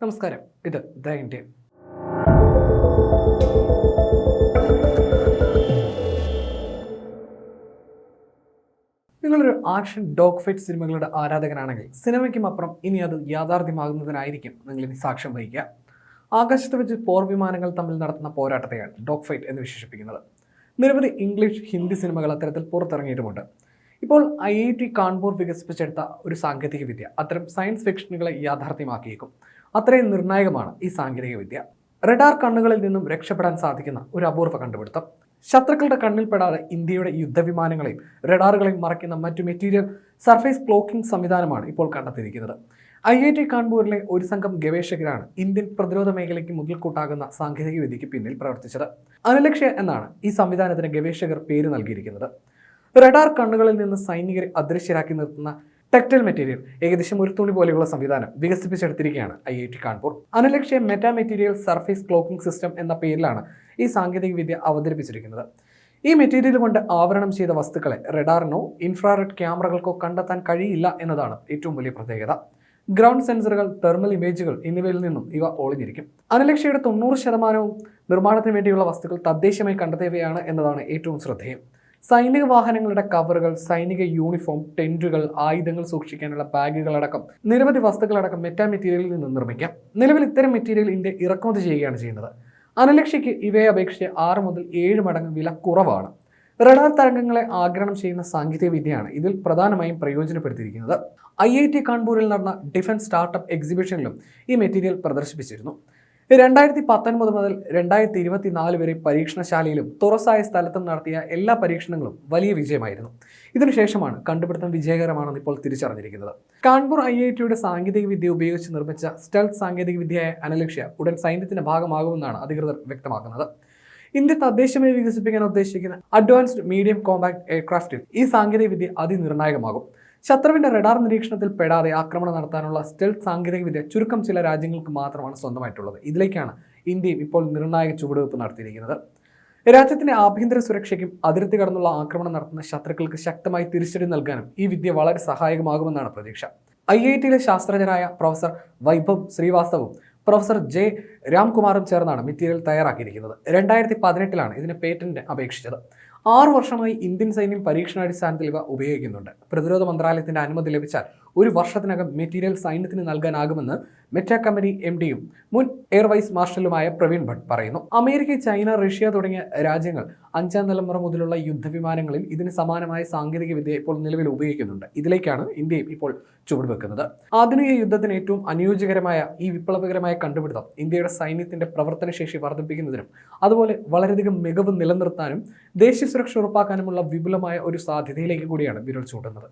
നമസ്കാരം. ഇത് the Indian. നിങ്ങളൊരു ആക്ഷൻ ഡോഗ് ഫൈറ്റ് സിനിമകളുടെ ആരാധകനാണെങ്കിൽ സിനിമയ്ക്കും അപ്പുറം ഇനി അത് യാഥാർത്ഥ്യമാകുന്നതിനായിരിക്കും നിങ്ങൾ ഇനി സാക്ഷ്യം വഹിക്കുക. ആകാശത്ത് വെച്ച് പോർ വിമാനങ്ങൾ തമ്മിൽ നടത്തുന്ന പോരാട്ടത്തെയാണ് ഡോഗ് ഫൈറ്റ് എന്ന് വിശേഷിപ്പിക്കുന്നത്. നിരവധി ഇംഗ്ലീഷ് ഹിന്ദി സിനിമകൾ അത്തരത്തിൽ പുറത്തിറങ്ങിയിട്ടുമുണ്ട്. ഇപ്പോൾ ഐ ഐ ടി കാൺപൂർ വികസിപ്പിച്ചെടുത്ത ഒരു സാങ്കേതിക വിദ്യ അത്തരം സയൻസ് ഫിക്ഷനുകളെ യാഥാർത്ഥ്യമാക്കിയേക്കും. അത്രയും നിർണായകമാണ് ഈ സാങ്കേതിക വിദ്യ. റഡാർ കണ്ണുകളിൽ നിന്നും രക്ഷപ്പെടാൻ സാധിക്കുന്ന ഒരു അപൂർവ കണ്ടുപിടുത്തം. ശത്രുക്കളുടെ കണ്ണിൽപ്പെടാതെ ഇന്ത്യയുടെ യുദ്ധവിമാനങ്ങളെയും റഡാറുകളെയും മറയ്ക്കുന്ന മറ്റു മെറ്റീരിയൽ സർഫേസ് ക്ലോക്കിംഗ് സംവിധാനമാണ് ഇപ്പോൾ കണ്ടെത്തിയിരിക്കുന്നത്. ഐ ഐ ടി കാൺപൂരിലെ ഒരു സംഘം ഗവേഷകരാണ് ഇന്ത്യൻ പ്രതിരോധ മേഖലയ്ക്ക് മുതൽക്കൂട്ടാകുന്ന സാങ്കേതിക വിദ്യയ്ക്ക് പിന്നിൽ പ്രവർത്തിച്ചത്. അനുലക്ഷ്യ എന്നാണ് ഈ സംവിധാനത്തിന് ഗവേഷകർ പേര് നൽകിയിരിക്കുന്നത്. റഡാർ കണ്ണുകളിൽ നിന്ന് സൈനികരെ അദൃശ്യരാക്കി നിർത്തുന്ന ടെക്ടൈൽ മെറ്റീരിയൽ ഏകദേശം ഒരു തുണി പോലെയുള്ള സംവിധാനം വികസിപ്പിച്ചെടുത്തിരിക്കുകയാണ് I I T Kanpur Anulakshya metamaterial surface cloaking system എന്ന പേരിലാണ് ഈ സാങ്കേതിക വിദ്യ അവതരിപ്പിച്ചിരിക്കുന്നത്. ഈ മെറ്റീരിയൽ കൊണ്ട് ആവരണം ചെയ്ത വസ്തുക്കളെ റെഡാറിനോ ഇൻഫ്രാറെഡ് ക്യാമറകൾക്കോ കണ്ടെത്താൻ കഴിയില്ല എന്നതാണ് ഏറ്റവും വലിയ പ്രത്യേകത. ഗ്രൗണ്ട് സെൻസറുകൾ തെർമൽ ഇമേജുകൾ എന്നിവയിൽ നിന്നും ഇവ ഒളിഞ്ഞിരിക്കും. അനലക്ഷ്യയുടെ തൊണ്ണൂറ് ശതമാനവും നിർമ്മാണത്തിന് വേണ്ടിയുള്ള വസ്തുക്കൾ തദ്ദേശമായി കണ്ടെത്തിയവയാണ് എന്നതാണ് ഏറ്റവും ശ്രദ്ധേയം. സൈനിക വാഹനങ്ങളുടെ കവറുകൾ സൈനിക യൂണിഫോം ടെന്റുകൾ ആയുധങ്ങൾ സൂക്ഷിക്കാനുള്ള ബാഗുകളടക്കം നിരവധി വസ്തുക്കളടക്കം മെറ്റാ മെറ്റീരിയലിൽ നിന്ന് നിർമ്മിക്കാം. നിലവിൽ ഇത്തരം മെറ്റീരിയൽ ഇന്ത്യ ഇറക്കുമതി ചെയ്യുകയാണ് ചെയ്യുന്നത്. അനലക്ഷയ്ക്ക് ഇവയെ അപേക്ഷിച്ച് ആറ് മുതൽ ഏഴ് മടങ്ങ് വില കുറവാണ്. റഡാർ തരംഗങ്ങളെ ആഗിരണം ചെയ്യുന്ന സാങ്കേതിക വിദ്യയാണ് ഇതിൽ പ്രധാനമായും പ്രയോജനപ്പെടുത്തിയിരിക്കുന്നത്. ഐ ഐ ടി കാൺപൂരിൽ നടന്ന ഡിഫൻസ് സ്റ്റാർട്ടപ്പ് എക്സിബിഷനിലും ഈ മെറ്റീരിയൽ പ്രദർശിപ്പിച്ചിരുന്നു. രണ്ടായിരത്തി പത്തൊൻപത് മുതൽ രണ്ടായിരത്തി ഇരുപത്തിനാല് വരെ പരീക്ഷണശാലയിലും തുറസായ സ്ഥലത്തും നടത്തിയ എല്ലാ പരീക്ഷണങ്ങളും വലിയ വിജയമായിരുന്നു. ഇതിനുശേഷമാണ് കണ്ടുപിടുത്തം വിജയകരമാണെന്ന് ഇപ്പോൾ തിരിച്ചറിഞ്ഞിരിക്കുന്നത്. കാൺപൂർ ഐ ഐ ടിയുടെ സാങ്കേതിക വിദ്യ ഉപയോഗിച്ച് നിർമ്മിച്ച സ്റ്റെൽത്ത് സാങ്കേതിക വിദ്യയായ അനലക്ഷ്യ ഉടൻ സൈന്യത്തിന്റെ ഭാഗമാകുമെന്നാണ് അധികൃതർ വ്യക്തമാക്കുന്നത്. ഇന്ത്യ തദ്ദേശമായി വികസിപ്പിക്കാൻ ഉദ്ദേശിക്കുന്ന അഡ്വാൻസ്ഡ് മീഡിയം കോമ്പാക്ട് എയർക്രാഫ്റ്റിൽ ഈ സാങ്കേതിക വിദ്യ അതിനിർണായകമാകും. ശത്രുവിന്റെ റഡാർ നിരീക്ഷണത്തിൽ പെടാതെ ആക്രമണം നടത്താനുള്ള സ്റ്റെൽത്ത് സാങ്കേതികവിദ്യ ചുരുക്കം ചില രാജ്യങ്ങൾക്ക് മാത്രമാണ് സ്വന്തമായിട്ടുള്ളത്. ഇതിലേക്കാണ് ഇന്ത്യയും ഇപ്പോൾ നിർണായക ചുവടുവെപ്പ് നടത്തിയിരിക്കുന്നത്. രാജ്യത്തിന്റെ ആഭ്യന്തര സുരക്ഷയ്ക്കും അതിർത്തി കടന്നുള്ള ആക്രമണം നടത്തുന്ന ശത്രുക്കൾക്ക് ശക്തമായി തിരിച്ചടി നൽകാനും ഈ വിദ്യ വളരെ സഹായകമാകുമെന്നാണ് പ്രതീക്ഷ. ഐ ഐ ടിയിലെ ശാസ്ത്രജ്ഞരായ പ്രൊഫസർ വൈഭവ് ശ്രീവാസ്തവും പ്രൊഫസർ ജെ രാംകുമാറും ചേർന്നാണ് മെറ്റീരിയൽ തയ്യാറാക്കിയിരിക്കുന്നത്. രണ്ടായിരത്തി പതിനെട്ടിലാണ് ഇതിന് പേറ്റന്റ് അപേക്ഷിച്ചത്. ആറു വർഷമായി ഇന്ത്യൻ സൈന്യം പരീക്ഷണാടിസ്ഥാനത്തിൽ ഇവ ഉപയോഗിക്കുന്നുണ്ട്. പ്രതിരോധ മന്ത്രാലയത്തിന്റെ അനുമതി ലഭിച്ചാൽ ഒരു വർഷത്തിനകം മെറ്റീരിയൽ സൈന്യത്തിന് നൽകാനാകുമെന്ന് മെറ്റ കമ്പനി എം ഡിയും മുൻ എയർ വൈസ് മാർഷലുമായ പ്രവീൺ ഭട്ട് പറയുന്നു. അമേരിക്ക ചൈന റഷ്യ തുടങ്ങിയ രാജ്യങ്ങൾ അഞ്ചാം തലമുറ മുതലുള്ള യുദ്ധവിമാനങ്ങളിൽ ഇതിന് സമാനമായ സാങ്കേതിക വിദ്യ ഇപ്പോൾ നിലവിൽ ഉപയോഗിക്കുന്നുണ്ട്. ഇതിലേക്കാണ് ഇന്ത്യയും ഇപ്പോൾ ചുവടുവെക്കുന്നത്. ആധുനിക യുദ്ധത്തിന് ഏറ്റവും അനുയോജ്യകരമായ ഈ വിപ്ലവകരമായ കണ്ടുപിടുത്തം ഇന്ത്യയുടെ സൈന്യത്തിന്റെ പ്രവർത്തനശേഷി വർദ്ധിപ്പിക്കുന്നതിനും അതുപോലെ വളരെയധികം മികവ് നിലനിർത്താനും ദേശീയ സുരക്ഷ ഉറപ്പാക്കാനുമുള്ള വിപുലമായ ഒരു സാധ്യതയിലേക്ക് കൂടിയാണ് വിരൽ ചൂണ്ടുന്നത്.